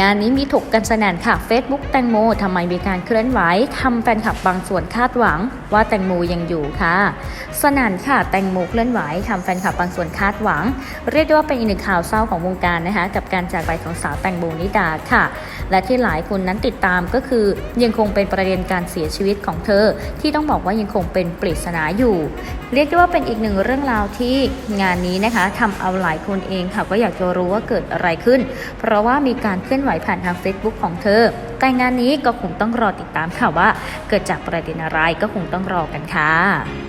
งานนี้มีถกกันสนั่นค่ะ Facebook แตงโมทำไมมีการเคลื่อนไหวทำแฟนคลับบางส่วนคาดหวัง ว่าแตงโมยังอยู่ค่ะ สนั่นค่ะแตงโมเคลื่อนไหวทำแฟนคลับบางส่วนคาดหวัง เรียกได้ว่าเป็นอีกหนึ่งข่าวเศร้าของวงการนะคะ กับการจากไปของสาวแตงโมนิดาค่ะ และที่หลายคนนั้นติดตามก็คือยังคงเป็นประเด็นการเสียชีวิตของเธอ ที่ต้องบอกว่ายังคงเป็นปริศนาอยู่ เรียกได้ว่าเป็นอีกหนึ่งเรื่องราวที่งานนี้นะคะทำเอาหลายคนเองค่ะก็อยากจะรู้ว่าเกิดอะไรขึ้น เพราะว่ามีการเคลื่อนอนไหวผ่านทาง Facebook ของเธอ แต่งานนี้ก็คงต้องรอติดตามค่ะว่า เกิดจากประเด็นอะไรก็คงต้องรอกันค่ะ